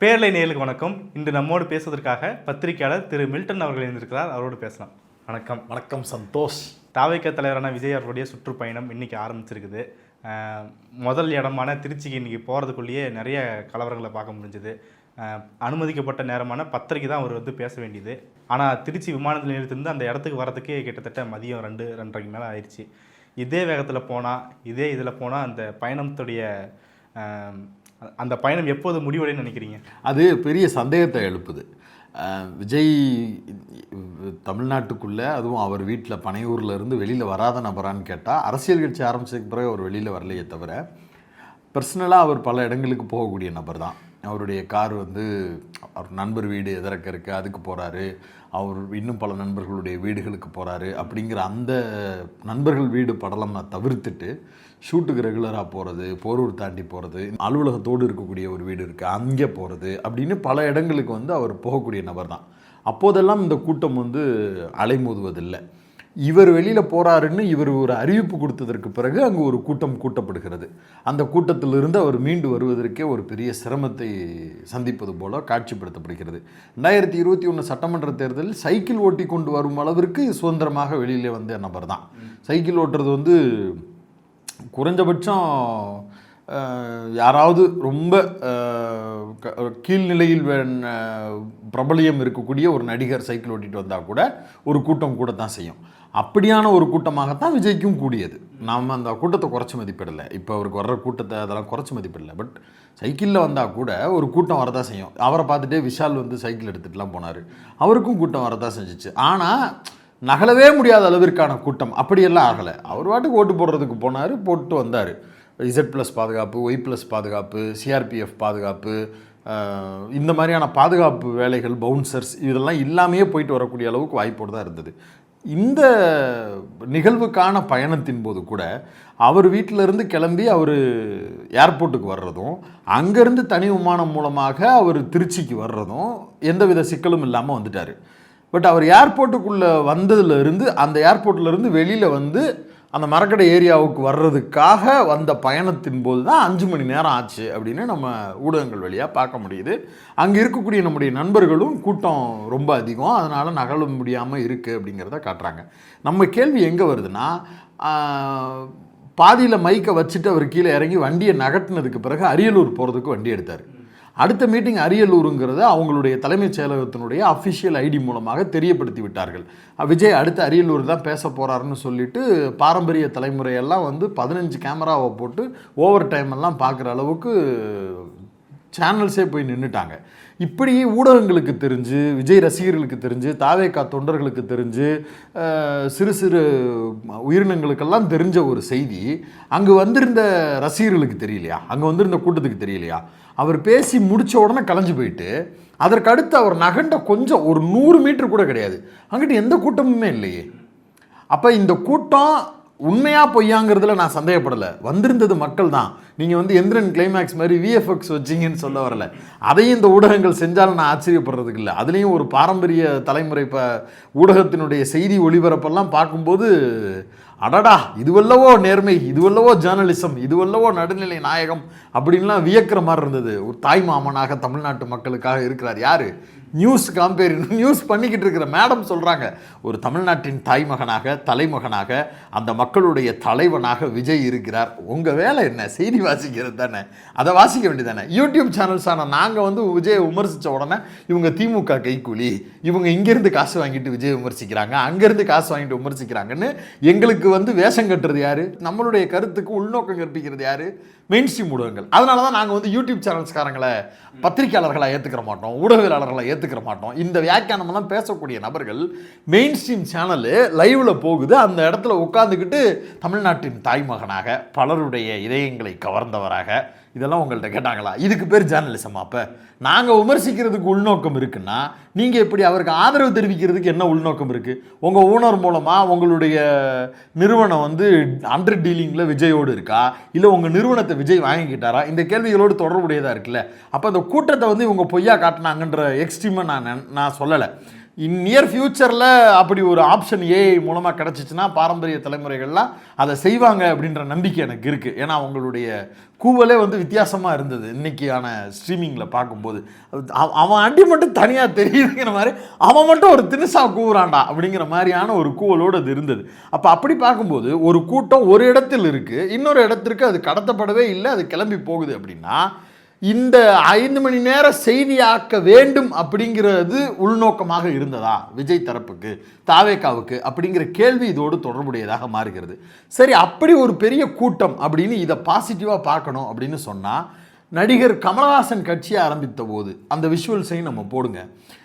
பேரலை நேயர்களுக்கு வணக்கம். இன்று நம்மோடு பேசுவதற்காக பத்திரிகையாளர் திரு மில்டன் அவர்கள் இருந்திருக்கிறார் அவரோடு பேசலாம். வணக்கம். வணக்கம் சந்தோஷ். தாவைக்க தலைவரான விஜய் அவர்களுடைய சுற்றுப்பயணம் இன்னைக்கு ஆரம்பிச்சிருக்குது. முதல் இடமான திருச்சிக்கு இன்னைக்கு போகிறதுக்குள்ளேயே நிறைய கலவரங்களை பார்க்க முடிஞ்சுது. அனுமதிக்கப்பட்ட நேரமான பத்தரைக்கு தான் அவர் வந்து பேச வேண்டியது. ஆனால் திருச்சி விமான நிலையத்திலிருந்து அந்த இடத்துக்கு வரதுக்கே கிட்டத்தட்ட மதியம் ரெண்டு ரெண்டரைக்கு மேலே ஆயிடுச்சு இதே வேகத்தில் போனால் இதே இதில் போனால் அந்த பயணத்துடைய அந்த பயணம் எப்போது முடிவடைன்னு நினைக்கிறீங்க? அது பெரிய சந்தேகத்தை எழுப்புது. விஜய் தமிழ்நாட்டுக்குள்ளே அதுவும் அவர் வீட்டில் பனையூரில் இருந்து வெளியில் வராத நபரான்னு கேட்டால் அரசியல் கட்சி ஆரம்பிச்சதுக்கு பிறகு அவர் வெளியில் வரலையே தவிர பர்சனலாக அவர் பல இடங்களுக்கு போகக்கூடிய நபர் தான் அவருடைய கார் வந்து அவர் நண்பர் வீடு எதிரக்க இருக்குது அதுக்கு போகிறாரு அவர் இன்னும் பல நண்பர்களுடைய வீடுகளுக்கு போகிறாரு அப்படிங்கிற அந்த நண்பர்கள் வீடு படலம் தவிர்த்துட்டு ஷூட்டுக்கு ரெகுலராக போகிறது போரூர் தாண்டி போகிறது அலுவலகத்தோடு இருக்கக்கூடிய ஒரு வீடு இருக்குது அங்கே போகிறது அப்படின்னு பல இடங்களுக்கு வந்து அவர் போகக்கூடிய நபர் தான் அப்போதெல்லாம் இந்த கூட்டம் வந்து அலைமோதுவதில்லை. இவர் வெளியில் போகிறாருன்னு இவர் ஒரு அறிவிப்பு கொடுத்ததற்கு பிறகு அங்கு ஒரு கூட்டம் கூட்டப்படுகிறது. அந்த கூட்டத்திலிருந்து அவர் மீண்டு வருவதற்கே ஒரு பெரிய சிரமத்தை சந்திப்பது போல காட்சிப்படுத்தப்படுகிறது. ரெண்டாயிரத்தி இருபத்தி ஒன்று சட்டமன்ற தேர்தலில் சைக்கிள் ஓட்டி கொண்டு வரும் அளவிற்கு சுதந்திரமாக வெளியிலே வந்த நபர் தான் சைக்கிள் ஓட்டுறது வந்து குறைஞ்சபட்சம் யாராவது ரொம்ப க- கீழ்நிலையில் வே- பிரபலியம் இருக்கக்கூடிய ஒரு நடிகர் சைக்கிள் ஓட்டிட்டு வந்தால் கூட ஒரு கூட்டம் கூட தான் செய்யும். அப்படியான ஒரு கூட்டமாகத்தான் விஜய்க்கும் கூடியது. நாம் அந்த கூட்டத்தை குறைச்சி மதிப்பிடலை. இப்போ அவருக்கு வர்ற கூட்டத்தை அதெல்லாம் குறைச்சி மதிப்பிடலை. பட் சைக்கிளில் வந்தால் கூட ஒரு கூட்டம் வரதான் செய்யும். அவரை பார்த்துட்டே விஷால் வந்து சைக்கிள் எடுத்துகிட்டுலாம் போனார். அவருக்கும் கூட்டம் வரதான் செஞ்சுச்சு. ஆனால் நகலவே முடியாத அளவிற்கான கூட்டம் அப்படியெல்லாம் ஆகலை. அவர் பாட்டுக்கு ஓட்டு போடுறதுக்கு போனார் போட்டு வந்தார். இசட் ப்ளஸ் பாதுகாப்பு ஒய் ப்ளஸ் பாதுகாப்பு சிஆர்பிஎஃப் பாதுகாப்பு இந்த மாதிரியான பாதுகாப்பு வேலைகள் பவுன்சர்ஸ் இதெல்லாம் இல்லாமையே போயிட்டு வரக்கூடிய அளவுக்கு வாய்ப்போடு தான் இருந்தது. இந்த நிகழ்வுக்கான பயணத்தின் போது கூட அவர் வீட்டிலேருந்து கிளம்பி அவர் ஏர்போர்ட்டுக்கு வர்றதும் அங்கேருந்து தனி விமானம் மூலமாக அவர் திருச்சிக்கு வர்றதும் எந்தவித சிக்கலும் இல்லாமல் வந்துட்டார். பட் அவர் ஏர்போர்ட்டுக்குள்ளே வந்ததுலேருந்து அந்த ஏர்போர்ட்ல இருந்து வெளியில் வந்து அந்த மரக்கடை ஏரியாவுக்கு வர்றதுக்காக வந்த பயணத்தின் போது தான் அஞ்சு மணி நேரம் ஆச்சு அப்படின்னு நம்ம ஊடகங்கள் வழியாக பார்க்க முடியுது. அங்கே இருக்கக்கூடிய நம்முடைய நண்பர்களும் கூட்டம் ரொம்ப அதிகம். அதனால் நகல முடியாமல் இருக்குது அப்படிங்கிறத காட்டுறாங்க. நம்ம கேள்வி எங்கே வருதுன்னா பாதியில் மைக்கை வச்சுட்டு அவர் கீழே இறங்கி வண்டியை நகட்டினதுக்கு பிறகு அரியலூர் போகிறதுக்கு வண்டி எடுத்தார். அடுத்த மீட்டிங் அரியலூருங்கிறத அவங்களுடைய தலைமைச் செயலகத்தினுடைய அஃபிஷியல் ஐடி மூலமாக தெரியப்படுத்தி விட்டார்கள் விஜய் அடுத்து அரியலூர் தான் பேச போகிறாருன்னு சொல்லிட்டு பாரம்பரிய தலைமுறையெல்லாம் வந்து பதினஞ்சு கேமராவை போட்டு ஓவர் டைம் எல்லாம் பார்க்குற அளவுக்கு சேனல்ஸே போய் நின்றுட்டாங்க இப்படி ஊடகங்களுக்கு தெரிஞ்சு விஜய் ரசிகர்களுக்கு தெரிஞ்சு தாவேக்கா தொண்டர்களுக்கு தெரிஞ்சு சிறு சிறு உயிரினங்களுக்கெல்லாம் தெரிஞ்ச ஒரு செய்தி அங்கே வந்திருந்த ரசிகர்களுக்கு தெரியலையா? அங்கே வந்திருந்த கூட்டத்துக்கு தெரியலையா? அவர் பேசி முடித்த உடனே கலைஞ்சு போயிட்டு அதற்கு அடுத்து அவர் நகண்ட கொஞ்சம் ஒரு நூறு மீட்டர் கூட கிடையாது. அங்கிட்டு எந்த கூட்டமுமே இல்லையே. அப்போ இந்த கூட்டம் உண்மையாக பொய்யாங்கிறதுல நான் சந்தேகப்படலை. வந்திருந்தது மக்கள் தான் நீங்கள் வந்து எந்திரன் கிளைமேக்ஸ் மாதிரி விஎஃப்எக்ஸ் வச்சிங்கன்னு சொல்ல வரல. அதையும் இந்த ஊடகங்கள் செஞ்சாலும் நான் ஆச்சரியப்படுறதுக்கு இல்லை. அதுலேயும் ஒரு பாரம்பரிய தலைமுறை இப்போ ஊடகத்தினுடைய செய்தி ஒளிபரப்பெல்லாம் பார்க்கும்போது அடடா இதுவல்லவோ நேர்மை இதுவல்லவோ ஜேர்னலிசம் இதுவல்லவோ நடுநிலை நாயகம் அப்படின்லாம் வியக்கிற மாதிரி இருந்தது. ஒரு தாய் மாமனாக தமிழ்நாட்டு மக்களுக்காக இருக்கிறார் யார்? நியூஸ் காம்பேர் நியூஸ் பண்ணிக்கிட்டு இருக்கிற மேடம் சொல்கிறாங்க ஒரு தமிழ்நாட்டின் தாய்மகனாக தலைமகனாக அந்த மக்களுடைய தலைவனாக விஜய் இருக்கிறார். உங்கள் வேலை என்ன? செய்தி வாசிக்கிறது தானே. அதை வாசிக்க வேண்டியதானே யூடியூப் சேனல்ஸான நாங்கள் வந்து விஜயை விமர்சித்த உடனே இவங்க திமுக கைக்கூலி இவங்க இங்கேருந்து காசு வாங்கிட்டு விஜய் விமர்சிக்கிறாங்க அங்கேருந்து காசு வாங்கிட்டு விமர்சிக்கிறாங்கன்னு எங்களுக்கு வந்து வேஷம் கட்டுறது யார்? நம்மளுடைய கருத்துக்கு உள்நோக்கம் கற்பிக்கிறது யார்? மெயின் ஸ்ட்ரீம் ஊடகங்கள். அதனால தான் நாங்கள் வந்து யூடியூப் சேனல்ஸ்காரங்களை பத்திரிக்கையாளர்களாக ஏற்றுக்கிற மாட்டோம் ஊடகவியலாளர்களை ஏற்றுக்கிற மாட்டோம். இந்த வியாக்கியானமெல்லாம் பேசக்கூடிய நபர்கள் மெயின் ஸ்ட்ரீம் சேனலு லைவில் போகுது. அந்த இடத்துல உட்காந்துக்கிட்டு தமிழ்நாட்டின் தாய்மகனாக பலருடைய இதயங்களை கவர்ந்தவராக இதெல்லாம் உங்கள்கிட்ட கேட்டாங்களா? இதுக்கு பேர் ஜேர்னலிசம் அப்போ. நாங்கள் விமர்சிக்கிறதுக்கு உள்நோக்கம் இருக்குன்னா நீங்கள் எப்படி அவருக்கு ஆதரவு தெரிவிக்கிறதுக்கு என்ன உள்நோக்கம் இருக்குது உங்கள் ஓனர் மூலமாக உங்களுடைய நிறுவனம் வந்து அண்டர் டீலிங்கில் விஜயோடு இருக்கா? இல்லை உங்கள் நிறுவனத்தை விஜய் வாங்கிக்கிட்டாரா? இந்த கேள்விகளோடு தொடர்புடையதாக இருக்குல்ல. அப்போ அந்த கூட்டத்தை வந்து இவங்க பொய்யா காட்டினாங்கன்ற எக்ஸ்ட்ரீமை நான் நான் சொல்லலை. இன் நியர் ஃப்யூச்சரில் அப்படி ஒரு ஆப்ஷன் ஏஐ மூலமாக கிடச்சிச்சின்னா பாரம்பரிய தலைமுறைகள்லாம் அதை செய்வாங்க அப்படின்ற நம்பிக்கை எனக்கு இருக்குது ஏன்னா அவங்களுடைய கூவலே வந்து வித்தியாசமாக இருந்தது இன்னைக்கான ஸ்ட்ரீமிங்கில் பார்க்கும்போது. அவ- அவன் அடி மட்டும் தனியாக தெரியுதுங்கிற மாதிரி அவன் மட்டும் ஒரு தினுசா கூவுறான்டா அப்படிங்கிற மாதிரியான ஒரு கூவலோடு அது இருந்தது. அப்போ அப்படி பார்க்கும்போது ஒரு கூட்டம் ஒரு இடத்தில் இருக்குது இன்னொரு இடத்திற்கு அது கடத்தப்படவே இல்லை அது கிளம்பி போகுது அப்படின்னா இந்த ஐந்து மணி நேர செய்தியாக்க வேண்டும் அப்படிங்கிறது உள்நோக்கமாக இருந்ததா? விஜய் தரப்புக்கு தாவேக்காவுக்கு அப்படிங்கிற கேள்வி இதோடு தொடர்புடையதாக மாறுகிறது. சரி அப்படி ஒரு பெரிய கூட்டம் அப்படின்னு இதை பாசிட்டிவாக பார்க்கணும் அப்படின்னு சொன்னால் நடிகர் கமலஹாசன் கட்சியை ஆரம்பித்த போது அந்த விஷுவல்ஸையும் நம்ம போடுங்க.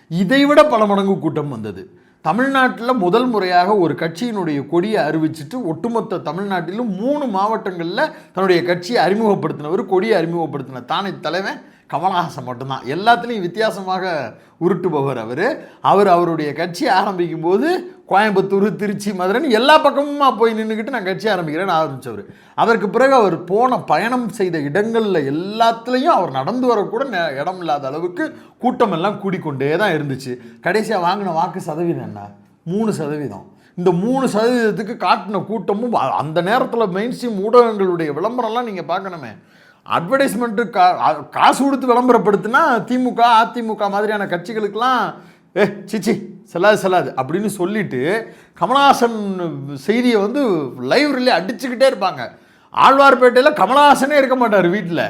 இதைவிட பல மடங்கு கூட்டம் வந்தது. தமிழ்நாட்டில் முதல் முறையாக ஒரு கட்சியினுடைய கொடியை அறிவிச்சிட்டு ஒட்டுமொத்த தமிழ்நாட்டிலும் மூணு மாவட்டங்களில் தன்னுடைய கட்சியை அறிமுகப்படுத்தினவர் கொடியை அறிமுகப்படுத்தின தானே தலைவன் கமலஹாசன் மட்டும்தான். எல்லாத்துலேயும் வித்தியாசமாக உருட்டுபவர் அவர். அவர் அவருடைய கட்சி ஆரம்பிக்கும்போது கோயம்புத்தூர் திருச்சி மதுரைன்னு எல்லா பக்கமுமா போய் நின்றுக்கிட்டு நான் கட்சி ஆரம்பிக்கிறேன்னு ஆரம்பித்தவர் அதற்கு பிறகு அவர் போன பயணம் செய்த இடங்களில் எல்லாத்துலேயும் அவர் நடந்து வரக்கூட இடம் இல்லாத அளவுக்கு கூட்டம் எல்லாம் கூடிக்கொண்டே தான் இருந்துச்சு. கடைசியாக வாங்கின வாக்கு சதவீதம் என்ன? மூணு சதவீதம். இந்த மூணு சதவீதத்துக்கு காட்டின கூட்டமும் அந்த நேரத்தில் மெயின் ஸ்ட்ரீம் ஊடகங்களுடைய விளம்பரம்லாம் நீங்கள் பார்க்கணுமே. அட்வர்டைஸ்மெண்ட்டு கா காசு கொடுத்து விளம்பரப்படுத்தினா திமுக அதிமுக மாதிரியான கட்சிகளுக்கெல்லாம் ஏ சிச்சி செல்லாது செல்லாது அப்படின்னு சொல்லிட்டு கமலஹாசன் செய்தியை வந்து லைவ் ரிலே அடிச்சுக்கிட்டே இருப்பாங்க. ஆழ்வார்பேட்டையில் கமலஹாசனே இருக்க மாட்டார் வீட்டில்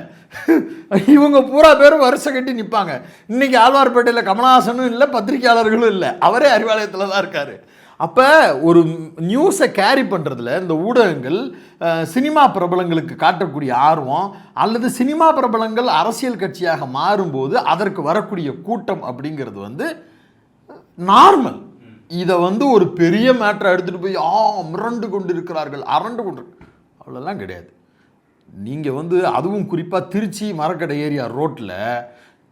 இவங்க பூரா பேரும் வருஷம் கட்டி நிற்பாங்க இன்னைக்கு ஆழ்வார்பேட்டையில் கமலஹாசனும் இல்லை பத்திரிகையாளர்களும் இல்லை. அவரே அறிவாலயத்தில் தான் இருக்கார். அப்போ ஒரு நியூஸை கேரி பண்ணுறதுல இந்த ஊடகங்கள் சினிமா பிரபலங்களுக்கு காட்டக்கூடிய ஆர்வம் அல்லது சினிமா பிரபலங்கள் அரசியல் கட்சியாக மாறும்போது அதற்கு வரக்கூடிய கூட்டம் அப்படிங்கிறது வந்து நார்மல் இதை வந்து ஒரு பெரிய மேட்டரை எடுத்துகிட்டு போய் ஆ மிரண்டு கொண்டு இருக்கிறார்கள் அரண்டு கொண்டு அவ்வளோலாம் கிடையாது. நீங்கள் வந்து அதுவும் குறிப்பாக திருச்சி மரக்கடை ஏரியா ரோட்டில்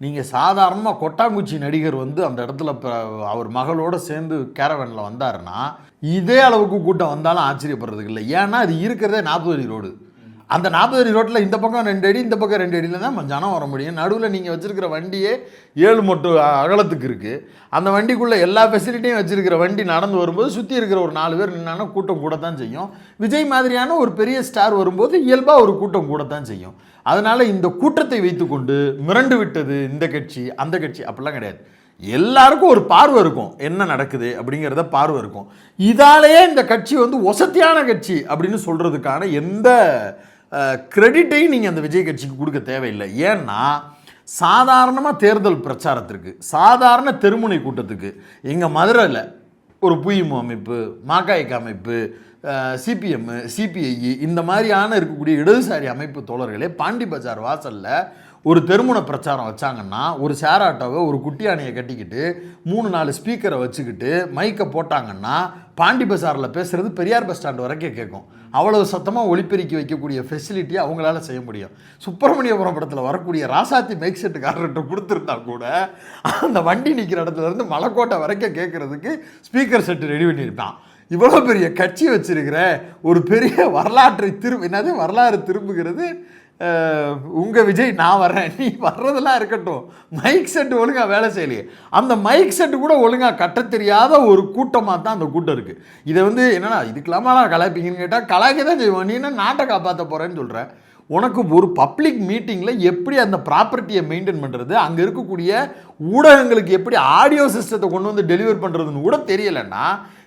நீங்கள் சாதாரணமாக கொட்டாங்குச்சி நடிகர் வந்து அந்த இடத்துல இப்போ அவர் மகளோடு சேர்ந்து கேரவனில் வந்தாருன்னா இதே அளவுக்கு கூட்டம் வந்தாலும் ஆச்சரியப்படுறதுக்கு இல்லை. ஏன்னா அது இருக்கிறதே நாற்பது அடி ரோடு. அந்த நாற்பது அடி ரோட்டில் இந்த பக்கம் ரெண்டு அடி இந்த பக்கம் ரெண்டு அடியில் தான் ஜனம் வர முடியும். நடுவில் நீங்கள் வச்சுருக்கிற வண்டியே ஏழு மொட்டு அகலத்துக்கு இருக்குது அந்த வண்டிக்குள்ளே எல்லா ஃபெசிலிட்டியும் வச்சிருக்கிற வண்டி நடந்து வரும்போது சுற்றி இருக்கிற ஒரு நாலு பேர் நின்னானா கூட்டம் கூட தான் செய்யும். விஜய் மாதிரியான ஒரு பெரிய ஸ்டார் வரும்போது இயல்பாக ஒரு கூட்டம் கூட தான் செய்யும். அதனால் இந்த கூட்டத்தை வைத்துக்கொண்டு மிரண்டு விட்டது இந்த கட்சி அந்த கட்சி அப்படிலாம் கிடையாது. எல்லாருக்கும் ஒரு பார்வை இருக்கும். என்ன நடக்குது அப்படிங்கிறத பார்வை இருக்கும். இதாலேயே இந்த கட்சி வந்து ஒசத்தியான கட்சி அப்படின்னு சொல்கிறதுக்கான எந்த கிரெடிட்டையும் நீங்கள் அந்த விஜய் கட்சிக்கு கொடுக்க தேவையில்லை. ஏன்னா சாதாரணமாக தேர்தல் பிரச்சாரத்திற்கு சாதாரண தெருமுனை கூட்டத்துக்கு எங்கள் மதுரையில் ஒரு புயிமு அமைப்பு மாக்காய்க்கு அமைப்பு சிபிஎம் சிபிஐ இந்த மாதிரியான இருக்கக்கூடிய இடதுசாரி அமைப்பு தோழர்களே பாண்டி பஜார் வாசலில் ஒரு தெருமுன பிரச்சாரம் வச்சாங்கன்னா ஒரு ஷேர் ஆட்டோவை ஒரு குட்டி யானையை கட்டிக்கிட்டு மூணு நாலு ஸ்பீக்கரை வச்சுக்கிட்டு மைக்கை போட்டாங்கன்னா பாண்டி பஜாரில் பேசுகிறது பெரியார் பஸ் ஸ்டாண்ட் வரைக்கும் கேட்கும். அவ்வளவு சத்தமாக ஒளிப்பெருக்கி வைக்கக்கூடிய ஃபெசிலிட்டி அவங்களால செய்ய முடியும். சுப்பிரமணியபுரம் படத்தில் வரக்கூடிய ராசாத்தி மைக் செட்டுக்காரர்கிட்ட கொடுத்துருந்தா கூட அந்த வண்டி நிற்கிற இடத்துல இருந்து மலைக்கோட்டை வரைக்கும் கேட்குறதுக்கு ஸ்பீக்கர் செட்டு ரெடி பண்ணியிருப்பான். இவ்வளோ பெரிய கட்சி வச்சிருக்கிற ஒரு பெரிய வரலாற்றை திரும்ப என்னது? வரலாறு திரும்புகிறது உங்கள் விஜய் நான் வர்றேன். நீ வர்றதெல்லாம் இருக்கட்டும். மைக் செட் ஒழுங்காக வேலை செய்யலையே. அந்த மைக் செட்டு கூட ஒழுங்காக கட்ட தெரியாத ஒரு கூட்டமாக தான் அந்த கூட்டம் இருக்குது இதை வந்து என்னன்னா இதுக்கெல்லாமா கலாய்ப்பீங்கன்னு கேட்டால் கலாய்க்க தான் செய்வோம் நீ என்ன நாட்டை காப்பாற்ற போகிறேன்னு சொல்கிறேன் உனக்கு ஒரு பப்ளிக் மீட்டிங்கில் எப்படி அந்த ப்ராப்பர்ட்டியை மெயின்டைன் பண்ணுறது அங்கே இருக்கக்கூடிய ஊடகங்களுக்கு எப்படி ஆடியோ சிஸ்டத்தை கொண்டு வந்து டெலிவர் பண்ணுறதுன்னு கூட தெரியலைன்னா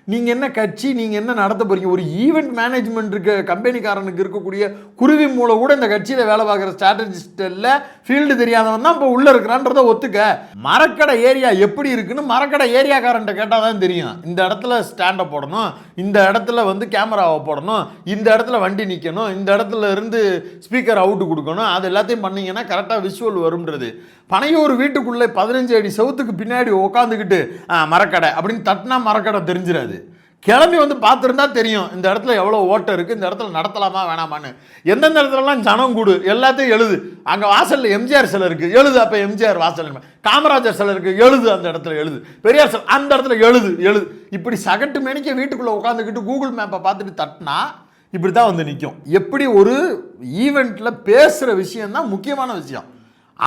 நீங்கள் என்ன கட்சி நீங்கள் என்ன நடத்த போகிறீங்க ஒரு ஈவெண்ட் மேனேஜ்மெண்ட் இருக்க கம்பெனிக்காரனுக்கு இருக்கக்கூடிய குருவி மூலம் கூட இந்த கட்சியில் வேலை பார்க்குற ஸ்ட்ராட்டஜிஸ்டில் ஃபீல்டு தெரியாதவன் தான் இப்போ உள்ளே இருக்கிறான்றதை ஒத்துக்க. மரக்கடை ஏரியா எப்படி இருக்குன்னு மரக்கடை ஏரியாக்காரன்ட்ட கேட்டால் தான் தெரியும். இந்த இடத்துல ஸ்டாண்டை போடணும் இந்த இடத்துல வந்து கேமராவை போடணும் இந்த இடத்துல வண்டி நிற்கணும் இந்த இடத்துல இருந்து ஸ்பீக்கர் அவுட்டு கொடுக்கணும் அது எல்லாத்தையும் பண்ணீங்கன்னா கரெக்டாக விஷுவல் வரும்ன்றது. பனையூர் வீட்டுக்குள்ளே பதினஞ்சு அடி சவுத்துக்கு பின்னாடி உட்காந்துக்கிட்டு மரக்கடை அப்படின்னு தட்டினா மரக்கடை தெரிஞ்சிடாது கிளம்பி வந்து பார்த்துருந்தா தெரியும் இந்த இடத்துல எவ்வளோ ஓட்டம் இருக்குது இந்த இடத்துல நடத்தலாமா வேணாமான்னு. எந்தெந்த இடத்துலலாம் ஜனம் கூடு எல்லாத்தையும் எழுது. அங்கே வாசலில் எம்ஜிஆர் சிலை இருக்குது எழுது அப்போ எம்ஜிஆர் வாசல் காமராஜர் சிலை இருக்குது எழுது அந்த இடத்துல எழுது. பெரியார் சிலை அந்த இடத்துல எழுது எழுது. இப்படி சகட்டு மேனிக்க வீட்டுக்குள்ளே உட்காந்துக்கிட்டு கூகுள் மேப்பை பார்த்துட்டு தட்டினா இப்படி தான் வந்து நிற்கும் எப்படி ஒரு ஈவெண்ட்டில் பேசுகிற விஷயம் தான் முக்கியமான விஷயம்.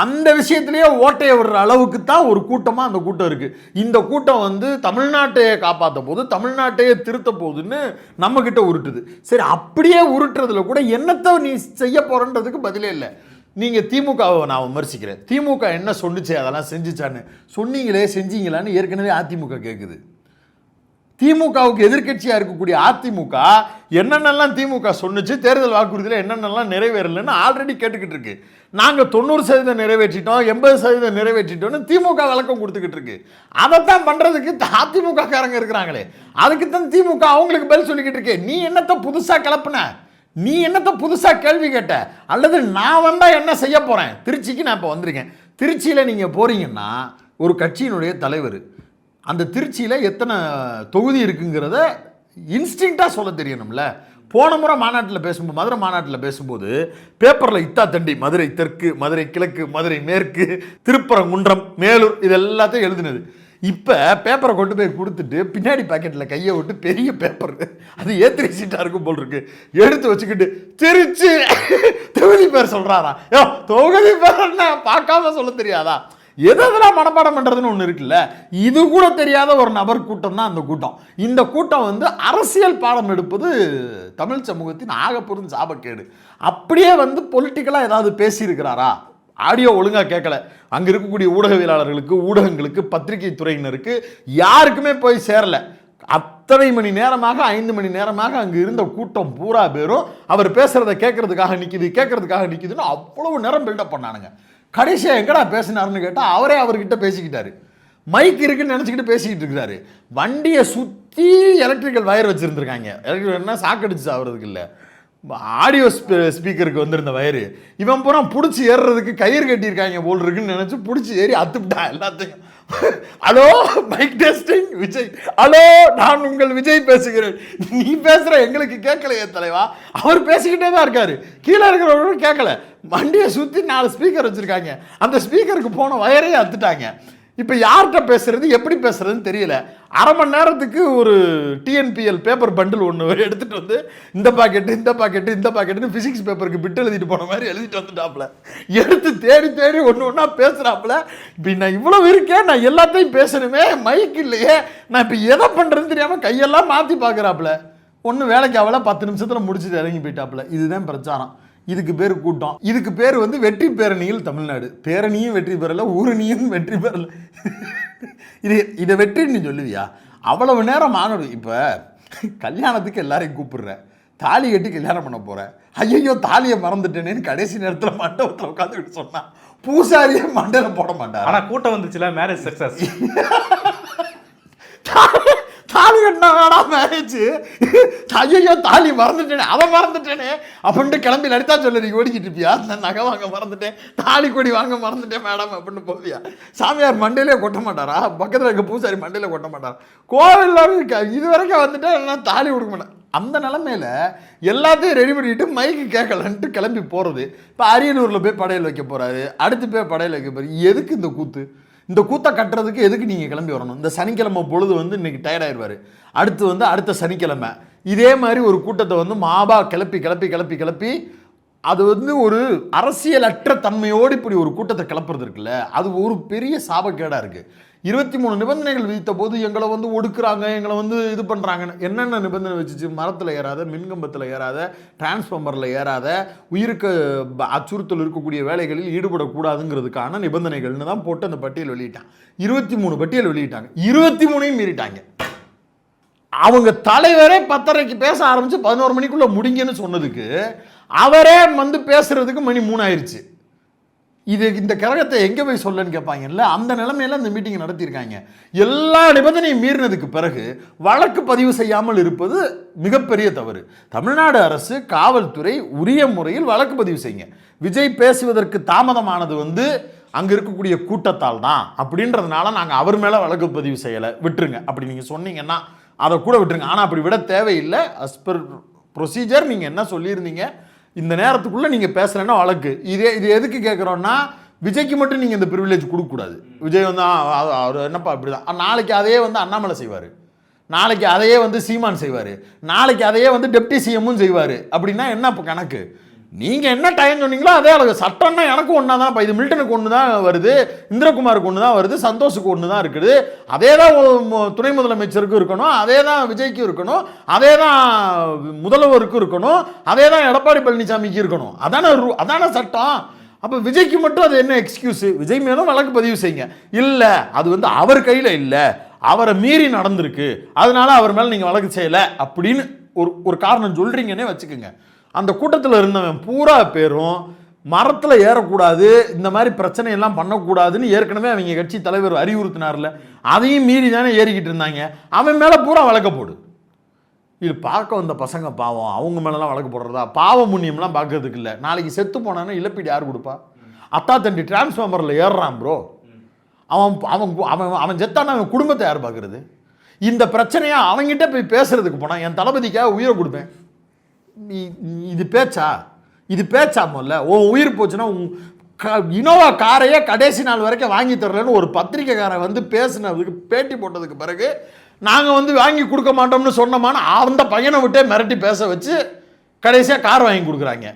அந்த விஷயத்திலேயே ஓட்டையை விடுற அளவுக்கு தான் ஒரு கூட்டமாக அந்த கூட்டம் இருக்குது இந்த கூட்டம் வந்து தமிழ்நாட்டையே காப்பாற்ற போது தமிழ்நாட்டையே திருத்த போகுதுன்னு நம்மக்கிட்ட உருட்டுது. சரி அப்படியே உருட்டுறதுல கூட என்னத்தை நீ செய்ய போகிறன்றதுக்கு பதிலே இல்லை. நீங்கள் திமுகவை நான் விமர்சிக்கிறேன். திமுக என்ன சொன்னிச்சு அதெல்லாம் செஞ்சிச்சான்னு. சொன்னீங்களே செஞ்சீங்களான்னு ஏற்கனவே அதிமுக கேட்குது திமுகவுக்கு எதிர்கட்சியாக இருக்கக்கூடிய அதிமுக என்னென்னலாம் திமுக சொன்னிச்சு தேர்தல் வாக்குறுதியில் என்னென்னலாம் நிறைவேறலைன்னு ஆல்ரெடி கேட்டுக்கிட்டு இருக்கு. நாங்கள் தொண்ணூறு சதவீதம் நிறைவேற்றிட்டோம் எண்பது சதவீதம் நிறைவேற்றிட்டோம்னு திமுக விளக்கம் கொடுத்துக்கிட்டு இருக்கு. அதைத்தான் பண்ணுறதுக்கு அதிமுக காரங்க இருக்கிறாங்களே. அதுக்கு தான் திமுக அவங்களுக்கு பதில் சொல்லிக்கிட்டு இருக்கே. நீ என்னத்தை புதுசாக கிளப்புன நீ என்னத்தை புதுசாக கேள்வி கேட்ட? அல்லது நான் வந்தால் என்ன செய்ய போகிறேன் திருச்சிக்கு நான் இப்போ வந்திருக்கேன். திருச்சியில் நீங்கள் போகிறீங்கன்னா ஒரு கட்சியினுடைய தலைவர் அந்த திருச்சியில் எத்தனை தொகுதி இருக்குங்கிறத இன்ஸ்டிங்டாக சொல்ல தெரியணும்ல. போன முறை மாநாட்டில் பேசும்போது மதுரை மாநாட்டில் பேசும்போது பேப்பரில் இத்தா தண்டி மதுரை தெற்கு மதுரை கிழக்கு மதுரை மேற்கு திருப்பரங்குன்றம் மேலூர் இது எல்லாத்தையும் எழுதினது. இப்போ பேப்பரை கொண்டு போய் கொடுத்துட்டு பின்னாடி பாக்கெட்டில் கையை விட்டு பெரிய பேப்பர். அது ஏத்திரி சீட்டாக இருக்கும் போல் இருக்கு. எடுத்து வச்சுக்கிட்டு திருச்சி! தொகுதி பேர் சொல்கிறாரா ஏ தொகுதி பேர் என்ன? பார்க்காம சொல்ல தெரியாதா? எது எதெல்லாம் மனப்பாடம் பண்ணுறதுன்னு ஒன்று இருக்குல்ல இது கூட தெரியாத ஒரு நபர் கூட்டம் தான் அந்த கூட்டம். இந்த கூட்டம் வந்து அரசியல் பாடம் எடுப்பது தமிழ் சமூகத்தின் ஆகப்பெரும் சாபக்கேடு. அப்படியே வந்து பொலிட்டிக்கலாக ஏதாவது பேசியிருக்கிறாரா? ஆடியோ ஒழுங்காக கேட்கல. அங்கே இருக்கக்கூடிய ஊடகவியலாளர்களுக்கு ஊடகங்களுக்கு பத்திரிகை துறையினருக்கு யாருக்குமே போய் சேரலை. அத்தனை மணி நேரமாக ஐந்து மணி நேரமாக அங்கே இருந்த கூட்டம் பூரா பேரும் அவர் பேசுகிறத கேட்கறதுக்காக நிற்கிது கேட்கறதுக்காக நிற்கிதுன்னு அவ்வளவு நேரம் பில்டப் பண்ணானுங்க. கடைசியாக எங்கடா பேசினாருன்னு கேட்டால் அவரே அவர்கிட்ட பேசிக்கிட்டாரு. மைக் இருக்குன்னு நினச்சிக்கிட்டு பேசிக்கிட்டு இருக்கிறாரு. வண்டியை சுற்றி எலக்ட்ரிக்கல் வயர் வச்சுருந்துருக்காங்க. எலக்ட்ரிக்கல் என்ன சாக்கடிச்சு ஆகிறதுக்கு இல்லை. ஆடியோ ஸ்பீக்கருக்கு வந்திருந்த வயரு இவன் பூரா பிடிச்சி ஏறுறதுக்கு கயிறு கட்டியிருக்காங்க போல் இருக்குன்னு நினச்சி பிடிச்சி ஏறி அத்துப்பிட்டான் எல்லாத்தையும். Hello mic testing Vijay. Hello நான் உங்கள் விஜய் பேசுகிறேன். நீ பேசுகிற எங்களுக்கு கேட்கலையே தலைவா. அவர் பேசிக்கிட்டே தான் இருக்காரு. கீழே இருக்கிறவங்களும் கேட்கல. வண்டியை சுற்றி நாலு ஸ்பீக்கர் வச்சுருக்காங்க. அந்த ஸ்பீக்கருக்கு போன வயரையே அத்துட்டாங்க. இப்போ யார்கிட்ட பேசுறது எப்படி பேசுறதுன்னு தெரியல. அரை மணி நேரத்துக்கு ஒரு டிஎன்பிஎல் பேப்பர் பண்டில் ஒன்று எடுத்துட்டு வந்து இந்த பாக்கெட்டு இந்த பாக்கெட்டு இந்த பாக்கெட்டுன்னு ஃபிசிக்ஸ் பேப்பருக்கு பிட்டு எழுதிட்டு போன மாதிரி எழுதிட்டு வந்துட்டாப்புல. எடுத்து தேடி தேடி ஒன்று ஒன்றா பேசுகிறாப்புல இப்போ நான் இவ்வளோ இருக்கேன் நான் எல்லாத்தையும் பேசணுமே மைக் இல்லையே. நான் இப்போ எதை பண்ணுறதுன்னு தெரியாமல் கையெல்லாம் மாற்றி பார்க்குறாப்புல ஒன்று வேலைக்கு ஆகல பத்து நிமிஷத்தில் முடிச்சுட்டு இறங்கி போயிட்டாப்புல. இதுதான் பிரச்சாரம். இதுக்கு பேர் கூட்டம். இதுக்கு பேர் வந்து வெற்றி பேரணியில் தமிழ்நாடு. பேரணியும் வெற்றி பெறல ஊரணியும் வெற்றி பெறல. இது இதை வெற்றின்னு சொல்லுவியா? அவ்வளவு நேரம் ஆகணும். இப்போ கல்யாணத்துக்கு எல்லாரையும் கூப்பிடுற. தாலி கட்டி கல்யாணம் பண்ண போகிறேன் ஐயோ தாலியை மறந்துட்டேனேன்னு கடைசி நேரத்தில் மண்டபத்தில் உட்காந்துக்கிட்டு சொன்னான் பூசாரியே மண்டலம் போட மாட்டார்? ஆனா கூட்டம் வந்துச்சுல மேரேஜ் சக்சஸ் தாலி கட்டினா மேரேஜ் ஐயோ தாலி மறந்துட்டேனே அதை மறந்துட்டேனே. அப்படின்ட்டு கிளம்பி லலிதா சொல்லி ஓடிக்கிட்டு இருப்பியா? நான் நகை வாங்க மறந்துட்டேன். தாலி கொடி வாங்க மறந்துட்டேன் மேடம் அப்படின்னு போவியா? சாமியார் மண்டையிலே கொட்ட மாட்டாரா? பக்கத்தில் இருக்க பூசாரி மண்டையில் கொட்ட மாட்டாரா? கோவில் இருக்கா இது வரைக்கும் வந்துட்டு நான் தாலி கொடுக்க மாட்டேன் அந்த நிலமையில எல்லாத்தையும் ரெடி பண்ணிட்டு மைக்கு கேட்கலன்ட்டு கிளம்பி போகிறது இப்போ அரியலூரில் போய் படையல் வைக்க போகிறாரு அடுத்து போய் படையல் வைக்க போகிறாரு எதுக்கு இந்த கூத்து? இந்த கூத்த கட்டுறதுக்கு எதுக்கு நீங்கள் கிளம்பி வரணும்? இந்த சனிக்கிழமை பொழுது வந்து இன்னைக்கு டயர்டாயிருவார் அடுத்து வந்து அடுத்த சனிக்கிழமை. இதே மாதிரி ஒரு கூட்டத்தை வந்து மாபா கிளப்பி கிளப்பி கிளப்பி கிளப்பி அது வந்து ஒரு அரசியலற்ற தன்மையோடு இப்படி ஒரு கூட்டத்தை கிளப்புறது இருக்குல்ல அது ஒரு பெரிய சாபக்கேடாக இருக்குது இருபத்தி மூணு நிபந்தனைகள் விதித்த போது எங்களை வந்து ஒடுக்குறாங்க எங்களை வந்து இது பண்ணுறாங்கன்னு என்னென்ன நிபந்தனை வச்சுச்சு? மரத்தில் ஏறாத மின்கம்பத்தில் ஏறாத டிரான்ஸ்ஃபார்மரில் ஏறாத உயிருக்கு ப- அச்சுறுத்தல் இருக்கக்கூடிய வேலைகளில் ஈடுபடக்கூடாதுங்கிறதுக்கான நிபந்தனைகள்னு தான் போட்டு அந்த பட்டியல் வெளியிட்டான் இருபத்தி மூணு பட்டியல் வெளியிட்டாங்க. இருபத்தி மூணையும் மீறிட்டாங்க. அவங்க தலைவரே பத்தரைக்கு பேச ஆரம்பித்து பதினோரு மணிக்குள்ளே முடிங்கன்னு சொன்னதுக்கு அவரே வந்து பேசுகிறதுக்கு மணி மூணாயிருச்சு. இது இந்த கிரகத்தை எங்கே போய் சொல்லன்னு கேட்பாங்கல்ல அந்த நிலமையில இந்த மீட்டிங் நடத்தியிருக்காங்க. எல்லா நிபந்தனையும் மீறினதுக்கு பிறகு வழக்கு பதிவு செய்யாமல் இருப்பது மிகப்பெரிய தவறு. தமிழ்நாடு அரசு காவல்துறை உரிய முறையில் வழக்கு பதிவு செய்யுங்க. விஜய் பேசுவதற்கு தாமதமானது வந்து அங்கே இருக்கக்கூடிய கூட்டத்தால் தான். அப்படின்றதுனால நாங்கள் அவர் மேலே வழக்கு பதிவு செய்யலை. விட்டுருங்க. அப்படி நீங்கள் சொன்னீங்கன்னா அதை கூட விட்டுருங்க. ஆனால் அப்படி விட தேவையில்லை. அஸ் பர் ப்ரொசீஜர் நீங்கள் என்ன சொல்லியிருந்தீங்க? இந்த நேரத்துக்குள்ளே நீங்கள் பேசலைன்னா வழக்கு. இதே இது எதுக்கு கேட்குறோன்னா விஜய்க்கு மட்டும் நீங்கள் இந்த ப்ரிவிலேஜ் கொடுக்கக்கூடாது. விஜய் வந்து அவர் என்னப்பா இப்படி தான் நாளைக்கு அதையே வந்து அண்ணாமலை செய்வார். நாளைக்கு அதையே வந்து சீமான் செய்வார். நாளைக்கு அதையே வந்து டெப்டி சிஎம்மும் செய்வார். அப்படின்னா என்ன இப்போ கணக்கு? நீங்கள் என்ன டைம் சொன்னீங்களோ அதே அளவு. சட்டம்னா எனக்கும் ஒன்றா தான் இப்போ இது மில்டனுக்கு ஒன்று தான் வருது. இந்திரகுமாருக்கு ஒன்று தான் வருது. சந்தோஷுக்கு ஒன்று தான் இருக்குது அதே தான் துணை முதலமைச்சருக்கும் இருக்கணும். அதே தான் விஜய்க்கும் இருக்கணும். அதே தான் முதல்வருக்கும் இருக்கணும். அதே தான் எடப்பாடி பழனிசாமிக்கு இருக்கணும். அதான ரூ அதான சட்டம். அப்போ விஜய்க்கு மட்டும் அது என்ன எக்ஸ்கியூஸு விஜய் மேலும் வழக்கு பதிவு செய்யுங்க. இல்லை அது வந்து அவர் கையில் இல்லை. அவரை மீறி நடந்திருக்கு. அதனால அவர் மேலே நீங்கள் வழக்கு செய்யலை. அப்படின்னு ஒரு ஒரு காரணம் சொல்கிறீங்கன்னே வச்சுக்கோங்க. அந்த கூட்டத்தில் இருந்தவன் பூரா பேரும் மரத்தில் ஏறக்கூடாது இந்த மாதிரி பிரச்சனையெல்லாம் பண்ணக்கூடாதுன்னு ஏற்கனவே அவங்க கட்சி தலைவர் அறிவுறுத்தினார்ல. அதையும் மீறி தானே ஏறிக்கிட்டு இருந்தாங்க. அவன் மேலே பூரா வழக்க போடு. இது பார்க்க வந்த பசங்க பாவம். அவங்க மேலெலாம் வழக்கு போடுறதா? பாவ புண்ணியம்லாம் பார்க்கறதுக்கு இல்லை. நாளைக்கு செத்து போனான்னா இழப்பீடு யார் கொடுப்பா? அத்தா தண்டி டிரான்ஸ்ஃபார்மரில் ஏறுறான் ப்ரோ அவன் அவன் அவன் அவன் செத்தான அவன் குடும்பத்தை யார் பார்க்கறது? இந்த பிரச்சனையை அவன்கிட்ட போய் பேசுறதுக்கு போனால் என் தளபதிக்காக உயிரை கொடுப்பேன். இது பேச்சா? இது பேச்சா முதல்ல உன் உயிர் போச்சுன்னா உன் க- இனோவா காரையே கடைசி நாள் வரைக்கும் வாங்கி தரலன்னு ஒரு பத்திரிக்கைக்காரன் வந்து பேசினதுக்கு பேட்டி போட்டதுக்கு பிறகு நாங்கள் வந்து வாங்கி கொடுக்க மாட்டோம்னு சொன்னோமான்னு அந்த பையனை விட்டே மிரட்டி பேச வச்சு கடைசியாக கார் வாங்கி கொடுக்குறாங்க.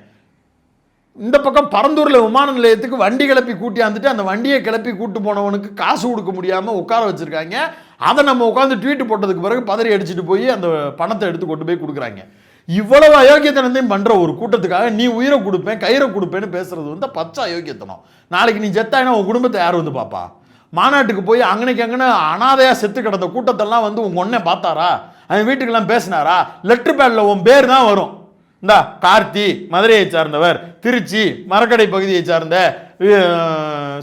இந்த பக்கம் பரந்தூரில் விமான நிலையத்துக்கு வண்டி கிளப்பி கூட்டியாந்துட்டு அந்த வண்டியை கிளப்பி கூட்டு போனவனுக்கு காசு கொடுக்க முடியாமல் உட்கார வச்சுருக்காங்க. அதை நம்ம உட்காந்து ட்வீட் போட்டதுக்கு பிறகு பதறி அடிச்சுட்டு போய் அந்த பணத்தை எடுத்து கொண்டு போய் கொடுக்குறாங்க. இவ்வளவு அயோக்கியத்தனத்தையும் பண்ணுற ஒரு கூட்டத்துக்காக நீ உயிரை கொடுப்பேன் கயிறை கொடுப்பேன்னு பேசுறது வந்து பச்சை அயோக்கியத்தனம். நாளைக்கு நீ செத்தாயினா உன் குடும்பத்தை யார் வந்து பார்ப்பா? மாநாட்டுக்கு போய் அங்கனைக்கு அங்கன அனாதையாக செத்து கிடந்த கூட்டத்தெல்லாம் வந்து உங்க ஒன்னே பார்த்தாரா? அவன் வீட்டுக்கெல்லாம் பேசினாரா? லெட்டர் பேடில் உன் பேர் தான் வரும். இந்தா கார்த்தி மதுரையை சார்ந்தவர் திருச்சி மரக்கடை பகுதியை சார்ந்த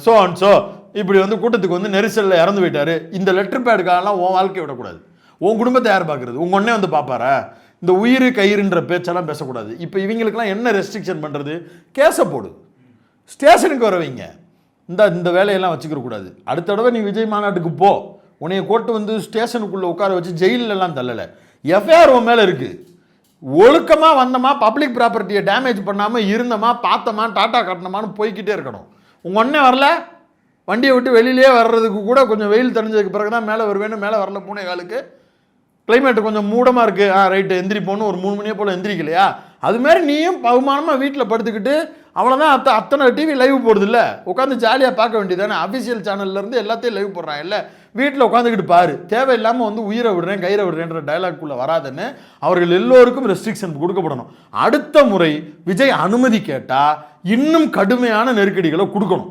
சோ அண்ட் சோ இப்படி வந்து கூட்டத்துக்கு வந்து நெரிசலில் இறந்து போயிட்டாரு. இந்த லெட்டர் பேடுக்காகலாம் உன் வாழ்க்கை விடக்கூடாது. உன் குடும்பத்தை யார் பார்க்குறது? உங்கள் ஒன்னே வந்து பார்ப்பாரா? இந்த உயிர் கயிறுன்ற பேச்செல்லாம் பேசக்கூடாது. இப்போ இவங்களுக்கெல்லாம் என்ன ரெஸ்ட்ரிக்ஷன் பண்ணுறது கேஸை போடு. ஸ்டேஷனுக்கு வரவங்க இந்த இந்த வேலையெல்லாம் வச்சுக்கிற கூடாது. அடுத்த தடவை நீ விஜய் மாநாட்டுக்கு போ. உன்னைய கோட்டு வந்து ஸ்டேஷனுக்குள்ளே உட்கார வச்சு ஜெயிலெல்லாம் தள்ளலை. எஃப்ஐஆர் உன் மேலே இருக்குது ஒழுக்கமாக வந்தோமா பப்ளிக் ப்ராப்பர்ட்டியை டேமேஜ் பண்ணாமல் இருந்தோமா பார்த்தோமா டாட்டா கட்டணமான்னு போய்கிட்டே இருக்கணும். உங்கள் ஒன்றே வரல? வண்டியை விட்டு வெளியிலே வர்றதுக்கு கூட கொஞ்சம் வெயில் தெரிஞ்சதுக்கு பிறகு தான் மேலே வருவேன்னு மேலே வரல பூனை காலுக்கு. கிளைமேட் கொஞ்சம் மூடமாக இருக்குது ஆ ரைட்டு எந்திரிப்போன்னு ஒரு மூணு மணியை போல் எந்திரிக்கலையா? அது மாதிரி நீயும் பகுமானமாக வீட்டில் படுத்துக்கிட்டு அவ்வளோதான் அத்த அத்தனை டிவி லைவ் போடுது இல்லை உட்காந்து ஜாலியாக பார்க்க வேண்டியதானே அஃபிஷியல் சேனல்லேருந்து எல்லாத்தையும் லைவ் போடுறான் இல்லை வீட்டில் உட்காந்துக்கிட்டு பாரு. தேவையில்லாமல் வந்து உயிரை விடுறேன் கயிறை விடுறேன்ற டைலாக்குள்ளே வராதுன்னு அவர்கள் எல்லோருக்கும் ரெஸ்ட்ரிக்ஷன் கொடுக்கப்படணும். அடுத்த முறை விஜய் அனுமதி கேட்டால் இன்னும் கடுமையான நெருக்கடிகளை கொடுக்கணும்.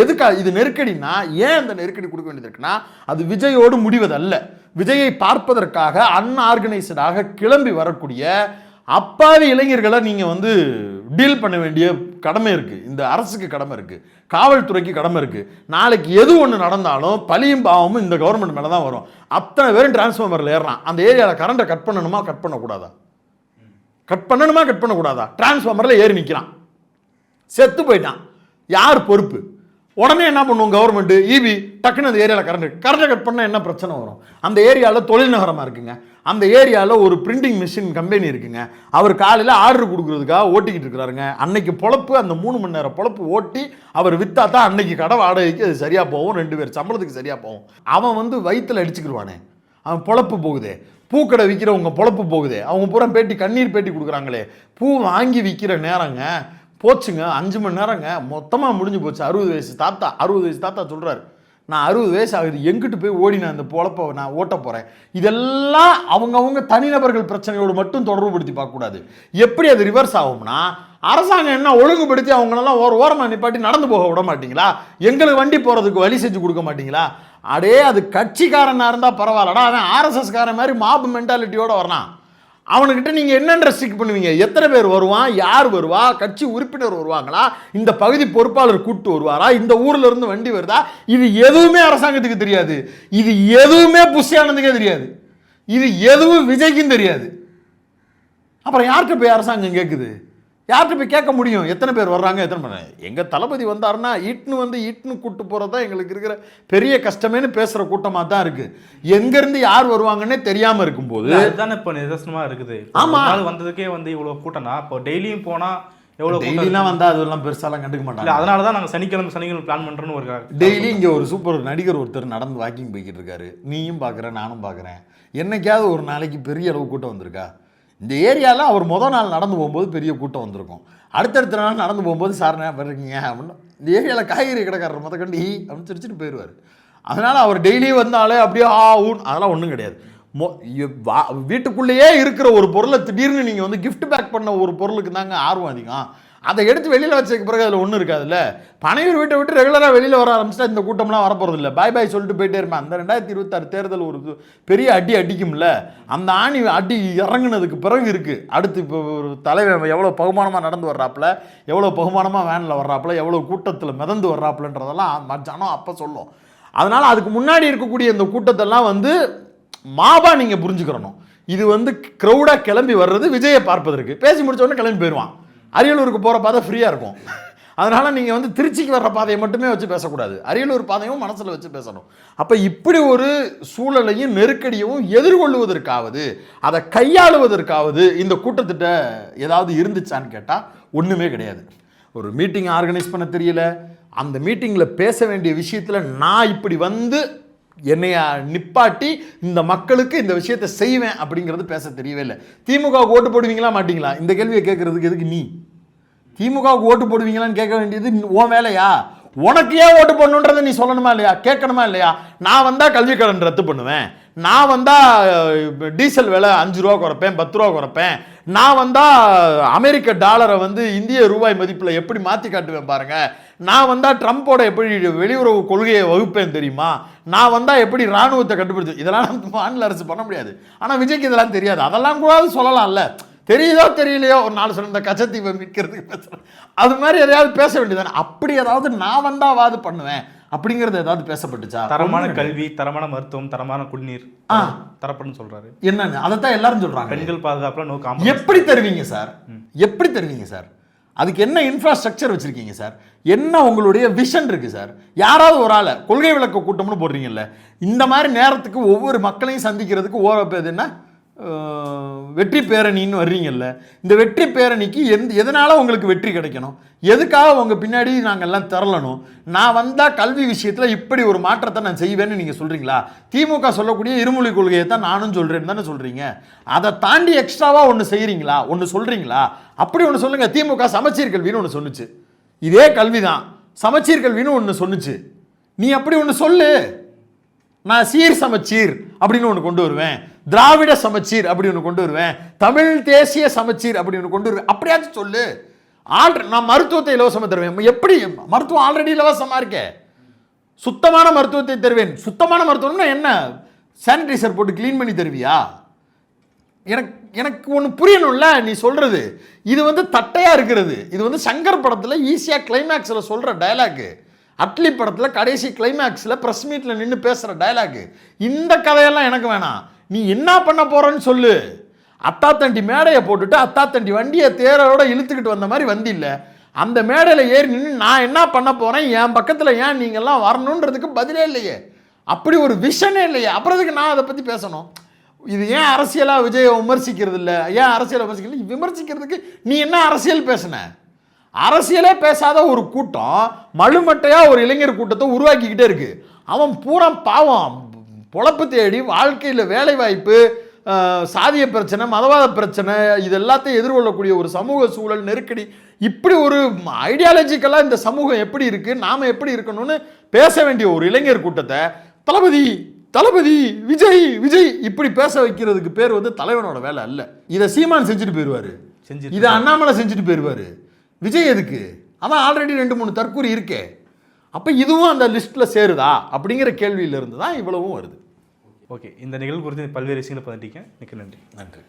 எதுக்காக இது நெருக்கடினா ஏன் அந்த நெருக்கடி கொடுக்க வேண்டியது இருக்குன்னா அது விஜயோடு முடிவதல்ல. விஜயை பார்ப்பதற்காக அன்ஆர்கனைஸ்டாக கிளம்பி வரக்கூடிய அப்பாவி இளைஞர்களை நீங்கள் வந்து டீல் பண்ண வேண்டிய கடமை இருக்குது இந்த அரசுக்கு கடமை இருக்குது காவல்துறைக்கு கடமை இருக்குது நாளைக்கு எது ஒன்று நடந்தாலும் பழியும் பாவமும் இந்த கவர்மெண்ட் மேலே தான் வரும். அத்தனை பேரும் டிரான்ஸ்ஃபார்மரில் ஏறுறான். அந்த ஏரியாவில் கரண்ட்டை கட் பண்ணணுமா கட் பண்ணக்கூடாதா? கட் பண்ணணுமா கட் பண்ணக்கூடாதா? டிரான்ஸ்ஃபார்மரில் ஏறி நிற்கிறான் செத்து போயிட்டான். யார் பொறுப்பு? உடனே என்ன பண்ணுவோம் கவர்மெண்ட் இபி டக்குன்னு அந்த ஏரியாவில் கரண்ட் கரண்ட்டை கட் பண்ணால் என்ன பிரச்சனை வரும்? அந்த ஏரியாவில் தொழில் நகரமாக இருக்குங்க. அந்த ஏரியாவில் ஒரு பிரிண்டிங் மிஷின் கம்பெனி இருக்குங்க. அவர் காலையில் ஆர்டர் கொடுக்குறதுக்காக ஓட்டிக்கிட்டு இருக்கிறாருங்க. அன்னைக்கு பொழப்பு அந்த மூணு மணி நேரம் பொழப்பு ஓட்டி அவர் விற்றா தான் அன்னைக்கு கடை வாடகைக்கு அது சரியாக போகும். ரெண்டு பேர் சம்பளத்துக்கு சரியாக போகும். அவன் வந்து வயிற்றில் அடிச்சுக்கிடுவானே அவன் பொழப்பு போகுதே. பூக்கடை விற்கிறவங்க பொழப்பு போகுதே. அவங்க பூரா பேட்டி கண்ணீர் பேட்டி கொடுக்குறாங்களே. பூ வாங்கி விற்கிற நேரங்க. போச்சுங்க அஞ்சு மணி நேரங்க மொத்தமாக முடிஞ்சு போச்சு. அறுபது வயசு தாத்தா அறுபது வயசு தாத்தா சொல்கிறாரு நான் அறுபது வயசு ஆகுது எங்கிட்டு போய் ஓடி நான் இந்த பொழப்பை நான் ஓட்ட போகிறேன் இதெல்லாம் அவங்கவுங்க தனிநபர்கள் பிரச்சனையோடு மட்டும் தொடர்புபடுத்தி பார்க்கக்கூடாது. எப்படி அது ரிவர்ஸ் ஆகும்னா அரசாங்கம் என்ன ஒழுங்குபடுத்தி அவங்களெல்லாம் ஒரு ஓரமாக நிப்பாட்டி நடந்து போக விட மாட்டீங்களா? எங்களுக்கு வண்டி போகிறதுக்கு வழி செஞ்சு கொடுக்க மாட்டீங்களா? அடே அது கட்சிக்காரனாக இருந்தால் பரவாயில்லடா அவன் ஆர்எஸ்எஸ்காரன் மாதிரி மாபு மென்டாலிட்டியோடு வரலாம். அவனுக்கிட்ட நீங்கள் என்னென்ன ரெஸ்ட்ரிக்ட் பண்ணுவீங்க? எத்தனை பேர் வருவான்? யார் வருவா? கட்சி உறுப்பினர் வருவாங்களா? இந்த பகுதி பொறுப்பாளர் கூட்டு வருவாரா? இந்த ஊரில் இருந்து வண்டி வருதா? இது எதுவுமே அரசாங்கத்துக்கு தெரியாது. இது எதுவுமே புஷியானதுக்கே தெரியாது. இது எதுவும் விஜய்க்கும் தெரியாது. அப்புறம் யார்கிட்ட போய் அரசாங்கம் கேட்குது யார்கிட்ட போய் கேட்க முடியும்? எத்தனை பேர் வர்றாங்க எத்தனை பேர் எங்கள் தளபதி வந்தாருன்னா இட்னு வந்து இட்னு கூட்டு போகிறது தான் எங்களுக்கு இருக்கிற பெரிய கஷ்டமேன்னு பேசுகிற கூட்டமாக தான் இருக்குது எங்கேருந்து யார் வருவாங்கன்னே தெரியாமல் இருக்கும்போது அதுதானே இப்போ நிதர்சனமா இருக்குது. இப்போ ஆமா. ஒரு நாள் வந்ததுக்கே வந்து இவ்வளவு கூட்டம்னா இப்போ டெய்லியும் போனா எவ்வளவு கூட்டம் டெய்லிலாம் வந்தால் அதெல்லாம் பெருசாலாம் கண்டுக்க மாட்டாங்க. அதனால தான் நாங்க சனிக்கிழமை சனிக்கிழமை பிளான் பண்றோம்னு ஒரு டெய்லி இங்கே ஒரு சூப்பர் நடிகர் ஒருத்தர் நடந்து வாக்கிங் போய்கிட்டு இருக்காரு. நீயும் பார்க்குற நானும் பார்க்குறேன் என்னைக்காவது ஒரு நாளைக்கு பெரிய அளவு கூட்டம் வந்திருக்கா? இந்த ஏரியாவில் அவர் மொதல் நாள் நடந்து போகும்போது பெரிய கூட்டம் வந்திருக்கும். அடுத்தடுத்த நாள் நடந்து போகும்போது சார் நான் வர்றீங்க? அப்படின்னு. இந்த ஏரியாவில் காய்கறி கடைக்காரர் முத கண்டி அப்படின்னு சிரிச்சுட்டு போயிடுவார் அதனால் அவர் டெய்லி வந்தாலே அப்படியே ஆ ஊன். அதெல்லாம் ஒன்றும் கிடையாது. மொ வா- வீட்டுக்குள்ளேயே இருக்கிற ஒரு பொருளை திடீர்னு நீங்கள் வந்து கிஃப்ட் பேக் பண்ண ஒரு பொருளுக்கு தாங்க ஆர்வம் அதிகம். அதை எடுத்து வெளியில் வச்சதுக்கு பிறகு அதில் ஒன்றும் இருக்காதுல்ல? பனையூர் வீட்டை விட்டு ரெகுலராக வெளியில் வர ஆரம்பிச்சிட்டா இந்த கூட்டம்லாம் வரப்போகிறது இல்லை பாய் பாய் சொல்லிட்டு போயிட்டே இருப்பேன். அந்த ரெண்டாயிரத்தி இருபத்தாறு தேர்தல் ஒரு பெரிய அடி அடிக்கும்ல? அந்த ஆணி அடி இறங்குனதுக்கு பிறகு இருக்குது அடுத்து இப்போ ஒரு தலைவன் எவ்வளோ பகுமானமாக நடந்து வர்றாப்புல எவ்வளோ பகுமானமாக வேனில் வர்றாப்புல எவ்வளோ கூட்டத்தில் மிதந்து வர்றாப்புலன்றதெல்லாம் ஜனம் அப்போ சொல்லும். அதனால் அதுக்கு முன்னாடி இருக்கக்கூடிய இந்த கூட்டத்தெல்லாம் வந்து மாபா நீங்கள் புரிஞ்சுக்கிறணும். இது வந்து க்ரௌடாக கிளம்பி வர்றது விஜயை பார்ப்பதற்கு. பேசி முடிச்ச உடனே கிளம்பி போயிடுவான் அரியலூருக்கு போகிற பாதை ஃப்ரீயாக இருக்கும். அதனால் நீங்கள் வந்து திருச்சிக்கு வர்ற பாதையை மட்டுமே வச்சு பேசக்கூடாது. அரியலூர் பாதையும் மனசில் வச்சு பேசணும். அப்போ இப்படி ஒரு சூழலையும் நெருக்கடியவும் எதிர்கொள்வதற்காவது அதை கையாளுவதற்காவது இந்த கூட்டத்திட்ட ஏதாவது இருந்துச்சான்னு கேட்டால் ஒன்றுமே கிடையாது. ஒரு மீட்டிங் ஆர்கனைஸ் பண்ண தெரியல. அந்த மீட்டிங்கில் பேச வேண்டிய விஷயத்தில் நான் இப்படி வந்து என்னைய நிப்பாட்டி இந்த மக்களுக்கு இந்த விஷயத்தை செய்வேன் அப்படிங்கிறது பேச தெரியவே இல்லை. திமுக ஓட்டு போடுவீங்களா மாட்டிங்களா? இந்த கேள்வியை கேட்குறதுக்கு எதுக்கு நீ? திமுகவுக்கு ஓட்டு போடுவீங்களான்னு கேட்க வேண்டியது உன் வேலையா? உனக்கு ஏன் ஓட்டு போடணுன்றதை நீ சொல்லணுமா இல்லையா? கேட்கணுமா இல்லையா? நான் வந்தால் கல்வி கடன் ரத்து பண்ணுவேன். நான் வந்தால் டீசல் விலை அஞ்சு ரூபா குறைப்பேன் பத்து ரூபா குறைப்பேன். நான் வந்தால் அமெரிக்க டாலரை வந்து இந்திய ரூபாய் மதிப்பில் எப்படி மாற்றி காட்டுவேன் பாருங்கள் நான் வந்தால் ட்ரம்ப்போட எப்படி வெளியுறவு கொள்கையை வகுப்பேன் தெரியுமா? நான் வந்தால் எப்படி ராணுவத்தை கட்டுப்படுத்து இதெல்லாம் மாநில அரசு பண்ண முடியாது. ஆனால் விஜய்க்கு இதெல்லாம் தெரியாது. அதெல்லாம் கூட சொல்லலாம்ல. தெரியுதோ தெரியலையோ ஒரு நாலு சொல்ல இந்த கச்சத்தீவை மீட்கிறதுக்கு பேசுகிறேன் அது மாதிரி எதையாவது பேச வேண்டியதானே அப்படி ஏதாவது நான் வந்தாவாது பண்ணுவேன் அப்படிங்கிறது ஏதாவது பேசப்பட்டுச்சா? தரமான கல்வி தரமான மருத்துவம் தரமான குடிநீர் ஆ. தரப்படுன்னு சொல்றாரு. என்னன்னு? அதைத்தான் எல்லாரும் சொல்றாங்க. பெண்கள் பாதுகாப்புல நோ காம்பரமைஸ் எப்படி தருவீங்க சார்? எப்படி தருவீங்க சார்? அதுக்கு என்ன இன்ஃப்ராஸ்ட்ரக்சர் வச்சுருக்கீங்க சார் என்ன உங்களுடைய விஷன் இருக்குது சார் யாராவது ஒரு ஆளை கொள்கை விளக்க கூட்டம்னு போடுறீங்கல்ல இந்த மாதிரி நேரத்துக்கு ஒவ்வொரு மக்களையும் சந்திக்கிறதுக்கு ஓ என்ன? வெற்றி பேரணின்னு வர்றீங்கல்ல இந்த வெற்றி பேரணிக்கு எந்த எதனால உங்களுக்கு வெற்றி கிடைக்கணும்? எதுக்காக உங்கள் பின்னாடி நாங்கள் எல்லாம் திரளணும் நான் வந்தால் கல்வி விஷயத்தில் இப்படி ஒரு மாற்றத்தை நான் செய்வேன்னு நீங்கள் சொல்கிறீங்களா திமுக சொல்லக்கூடிய இருமொழி கொள்கையை தான் நானும் சொல்கிறேன்னு தானே சொல்கிறீங்க அதை தாண்டி எக்ஸ்ட்ராவாக ஒன்று செய்கிறீங்களா ஒன்று சொல்கிறீங்களா அப்படி ஒன்று சொல்லுங்கள் திமுக சமச்சீர் கல்வின்னு ஒன்று சொன்னுச்சு இதே கல்வி தான் சமச்சீர் கல்வின்னு ஒன்று சொன்னுச்சு நீ அப்படி ஒன்று சொல்லு. நான் சீர் சமச்சீர் அப்படின்னு ஒன்று கொண்டு வருவேன். திராவிட சமச்சீர் அப்படி ஒன்று கொண்டு வருவேன். தமிழ் தேசிய சமச்சீர் அப்படி ஒன்று கொண்டு வருவேன். அப்படியாச்சும் சொல்லு. ஆல்ரெ நான் மருத்துவத்தை இலவசமாக தருவேன். எப்படி மருத்துவம் ஆல்ரெடி இலவசமாக இருக்கே. சுத்தமான மருத்துவத்தை தருவேன். சுத்தமான மருத்துவம்னா என்ன? சானிடைசர் போட்டு க்ளீன் பண்ணி தருவியா? எனக்கு எனக்கு ஒன்று புரியணும்ல நீ சொல்கிறது இது வந்து தட்டையாக இருக்கிறது. இது வந்து சங்கர் படத்தில் ஈஸியாக கிளைமேக்ஸில் சொல்கிற டயலாக்கு அட்லி படத்தில் கடைசி கிளைமேக்ஸில் ப்ரெஸ் மீட்டில் நின்று பேசுகிற டைலாகு இந்த கதையெல்லாம் எனக்கு வேணாம். நீ என்ன பண்ண போகிறன்னு சொல்லு. அத்தாத்தண்டி மேடையை போட்டுட்டு அத்தாத்தண்டி வண்டியை தேரோட இழுத்துக்கிட்டு வந்த மாதிரி வந்தில்ல அந்த மேடையில் ஏறி நின்று நான் என்ன பண்ண போகிறேன் என் பக்கத்தில் ஏன் நீங்கள்லாம் வரணுன்றதுக்கு பதிலே இல்லையே. அப்படி ஒரு விஷனே இல்லையே. அப்புறத்துக்கு நான் அதை பற்றி பேசணும்? இது ஏன் அரசியலாக விஜயை விமர்சிக்கிறது இல்லை? ஏன் அரசியலை விமர்சிக்கிறது விமர்சிக்கிறதுக்கு நீ என்ன அரசியல் பேசுன? அரசியலே பேசாத ஒரு கூட்டம் மழுமட்டையா ஒரு இளைஞர் கூட்டத்தை உருவாக்கிக்கிட்டே இருக்கு. அவன் பூரா பாவம். பொழப்பு தேடி வாழ்க்கையில் வேலை வாய்ப்பு அஹ், சாதிய பிரச்சனை மதவாத பிரச்சனை இது எல்லாத்தையும் எதிர்கொள்ளக்கூடிய ஒரு சமூக சூழல் நெருக்கடி இப்படி ஒரு ஐடியாலஜிக்கலாக இந்த சமூகம் எப்படி இருக்கு நாம எப்படி இருக்கணும்னு பேச வேண்டிய ஒரு இளைஞர் கூட்டத்தை தளபதி தளபதி விஜய் விஜய் இப்படி பேச வைக்கிறதுக்கு பேர் வந்து தலைவனோட வேலை அல்ல. இதை சீமான் செஞ்சுட்டு போயிடுவாரு செஞ்சுட்டு இதை அண்ணாமலை செஞ்சுட்டு போயிடுவாரு விஜய் எதுக்கு? அதான் ஆல்ரெடி ரெண்டு மூணு தற்கூரி இருக்கே. அப்போ இதுவும் அந்த லிஸ்ட்டில் சேருதா? அப்படிங்கிற கேள்வியிலிருந்து தான் இவ்வளவும் வருது. ஓகே இந்த நிகழ்வு குறித்து பல்வேறு விஷயங்களை பதிட்டீங்க மிக்க நன்றி. நன்றி.